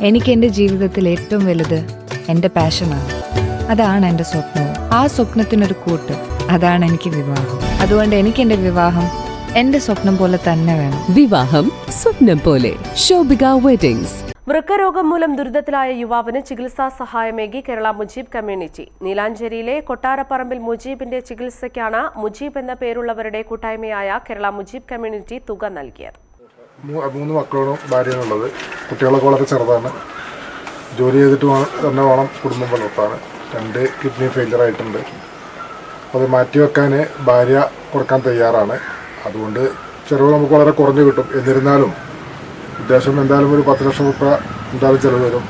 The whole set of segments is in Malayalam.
എനിക്ക് എന്റെ ജീവിതത്തിൽ ഏറ്റവും വലുത് എന്റെ പാഷനാണ്. അതാണ് എന്റെ സ്വപ്നവും. ആ സ്വപ്നത്തിനൊരു കൂട്ട്. അതാണ് എനിക്ക് വിവാഹം. അതുകൊണ്ട് എനിക്ക് എന്റെ വിവാഹം എന്റെ സ്വപ്നം പോലെ തന്നെ വേണം. വിവാഹം സ്വപ്നം പോലെ. ശോഭിക വെഡിങ്സ് വൃക്കരോഗം മൂലം ദുരിതത്തിലായ യുവാവിന് ചികിത്സാ സഹായമേകി കേരള മുജീബ് കമ്മ്യൂണിറ്റി. നീലാഞ്ചേരിയിലെ കൊട്ടാരപ്പറമ്പിൽ മുജീബിന്റെ ചികിത്സയ്ക്കാണ് മുജീബ് എന്ന പേരുള്ളവരുടെ കൂട്ടായ്മയായ കേരള മുജീബ് കമ്മ്യൂണിറ്റി തുക നൽകിയത്. മൂന്ന് മക്കളും ഭാര്യയാണുള്ളത്. കുട്ടികളൊക്കെ വളരെ ചെറുതാണ്. ജോലി ചെയ്തിട്ട് തന്നെ വേണം കുടുംബം പുലർത്താൻ രണ്ട് കിഡ്നി ഫെയിലിയർ ആയിട്ടുണ്ട്. അത് മാറ്റിവെക്കാൻ ഭാര്യ കൊടുക്കാൻ തയ്യാറാണ്. അതുകൊണ്ട് ചിലവ് നമുക്ക് വളരെ കുറഞ്ഞു കിട്ടും. എന്നിരുന്നാലും ഉദ്ദേശം എന്തായാലും ഒരു പത്ത് ലക്ഷം രൂപ എന്തായാലും ചിലവ് വരും.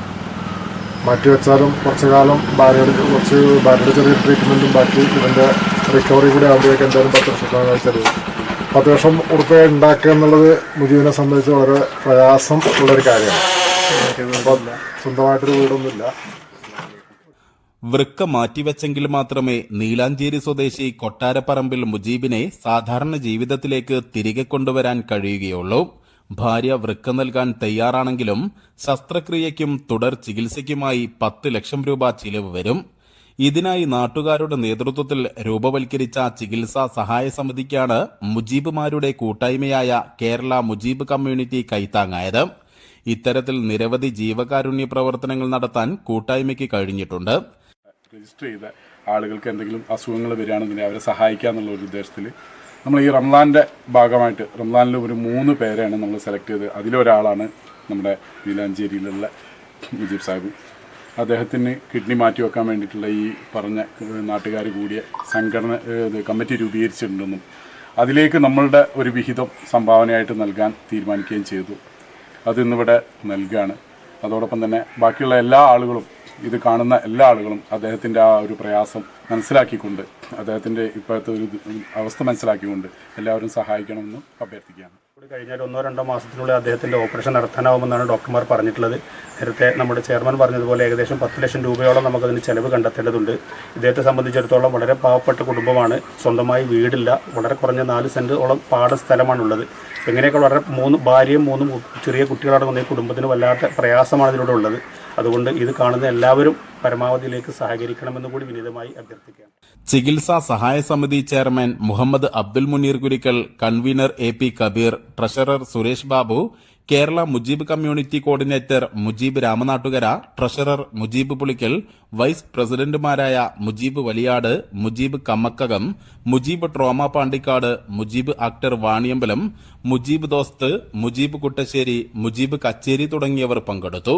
മാറ്റിവെച്ചാലും കുറച്ച് കാലം ഭാര്യയുടെ കുറച്ച് ഭാര്യയുടെ ചെറിയ ട്രീറ്റ്മെന്റും ബാക്കി ഇതിന്റെ റിക്കവറി കൂടി ആകുമ്പോഴേക്കും എന്തായാലും പത്ത് ലക്ഷം രൂപ ചിലവ് പത്ത് ലക്ഷം ഉണ്ടാക്കുക എന്നുള്ളത് മുജീബിനെ സംബന്ധിച്ച് വളരെ പ്രയാസം ഉള്ളൊരു കാര്യമാണ്. സ്വന്തമായിട്ടൊരു വീടൊന്നുമില്ല. വൃക്ക മാറ്റിവെച്ചെങ്കിൽ മാത്രമേ നീലാഞ്ചേരി സ്വദേശി കൊട്ടാരപ്പറമ്പിൽ മുജീബിനെ സാധാരണ ജീവിതത്തിലേക്ക് തിരികെ കൊണ്ടുവരാൻ കഴിയുകയുള്ളൂ. ഭാര്യ വൃക്ക നൽകാൻ തയ്യാറാണെങ്കിലും ശസ്ത്രക്രിയയ്ക്കും തുടർ ചികിത്സയ്ക്കുമായി പത്ത് ലക്ഷം രൂപ ചിലവ് വരും. ഇതിനായി നാട്ടുകാരുടെ നേതൃത്വത്തിൽ രൂപവൽക്കരിച്ച ചികിത്സാ സഹായ സമിതിക്കാണ് മുജീബുമാരുടെ കൂട്ടായ്മയായ കേരള മുജീബ് കമ്മ്യൂണിറ്റി കൈത്താങ്ങായത്. ഇത്തരത്തിൽ നിരവധി ജീവകാരുണ്യ പ്രവർത്തനങ്ങൾ നടത്താൻ കൂട്ടായ്മയ്ക്ക് കഴിഞ്ഞിട്ടുണ്ട്. രജിസ്റ്റർ ചെയ്ത ആളുകൾക്ക് എന്തെങ്കിലും അസുഖങ്ങൾ വരികയാണെന്നുണ്ടെങ്കിൽ അവരെ സഹായിക്കുക എന്നുള്ള ഒരു ഉദ്ദേശത്തിൽ നമ്മൾ ഈ റംലാന്റെ ഭാഗമായിട്ട് റംലാനിൽ ഒരു മൂന്ന് പേരെയാണ് നമ്മൾ സെലക്ട് ചെയ്തത്. അതിലൊരാളാണ് നമ്മുടെ നീലാഞ്ചേരിയിലുള്ള മുജീബ് സാഹിബ്. അദ്ദേഹത്തിന് കിഡ്നി മാറ്റി വെക്കാൻ വേണ്ടിയിട്ടുള്ള ഈ പറഞ്ഞ നാട്ടുകാർ കൂടിയ സംഘടന കമ്മിറ്റി രൂപീകരിച്ചിട്ടുണ്ടെന്നും അതിലേക്ക് നമ്മളുടെ ഒരു വിഹിതം സംഭാവനയായിട്ട് നൽകാൻ തീരുമാനിക്കുകയും ചെയ്തു. അതിന്നിവിടെ നൽകുകയാണ് അതോടൊപ്പം തന്നെ ബാക്കിയുള്ള എല്ലാ ആളുകളും ഇത് കാണുന്ന എല്ലാ ആളുകളും അദ്ദേഹത്തിന്റെ ആ ഒരു പ്രയാസം മനസ്സിലാക്കിക്കൊണ്ട് അദ്ദേഹത്തിന്റെ ഇപ്പോഴത്തെ ഒരു അവസ്ഥ മനസ്സിലാക്കിക്കൊണ്ട് എല്ലാവരും സഹായിക്കണമെന്ന് അഭ്യർത്ഥിക്കുകയാണ്. കഴിഞ്ഞാൽ ഒന്നോ രണ്ടോ മാസത്തിനുള്ളിൽ അദ്ദേഹത്തിന്റെ ഓപ്പറേഷൻ നടത്താനാവുമെന്നാണ് ഡോക്ടർമാർ പറഞ്ഞിട്ടുള്ളത്. നേരത്തെ നമ്മുടെ ചെയർമാൻ പറഞ്ഞതുപോലെ ഏകദേശം പത്ത് ലക്ഷം രൂപയോളം നമുക്കതിന് ചെലവ് കണ്ടെത്തേണ്ടതുണ്ട്. ഇദ്ദേഹത്തെ സംബന്ധിച്ചിടത്തോളം വളരെ പാവപ്പെട്ട കുടുംബമാണ്. സ്വന്തമായി വീടില്ല. വളരെ കുറഞ്ഞ നാല് സെന്റോളം പാട സ്ഥലമാണുള്ളത് എങ്ങനെയൊക്കെ വളരെ മൂന്ന് ഭാര്യയും മൂന്നും ചെറിയ കുട്ടികളടങ്ങുന്ന ഈ കുടുംബത്തിന് വല്ലാത്ത പ്രയാസമാണ് ഇതിലൂടെ ഉള്ളത്. അതുകൊണ്ട് ഇത് കാണുന്ന എല്ലാവരും പരമാവധിയിലേക്ക് സഹകരിക്കണമെന്ന് കൂടി വിനീതമായി അഭ്യർത്ഥിക്കുകയാണ്. ചികിത്സാ സഹായ സമിതി chairman Muhammad Abdul Muneer Kurikkal convener A P Kabeer treasurer Suresh Babu Kerala Mujeeb community coordinator Mujeeb Ramanattukara treasurer Mujeeb Pulikkal vice പ്രസിഡന്റുമാരായ മുജീബ് വലിയാട് മുജീബ് കമ്മക്കകം മുജീബ് ട്രോമ പാണ്ടിക്കാട് മുജീബ് ആക്ടർ വാണിയമ്പലം മുജീബ് ദോസ്ത് മുജീബ് കുട്ടശ്ശേരി മുജീബ് കച്ചേരി തുടങ്ങിയവർ പങ്കെടുത്തു.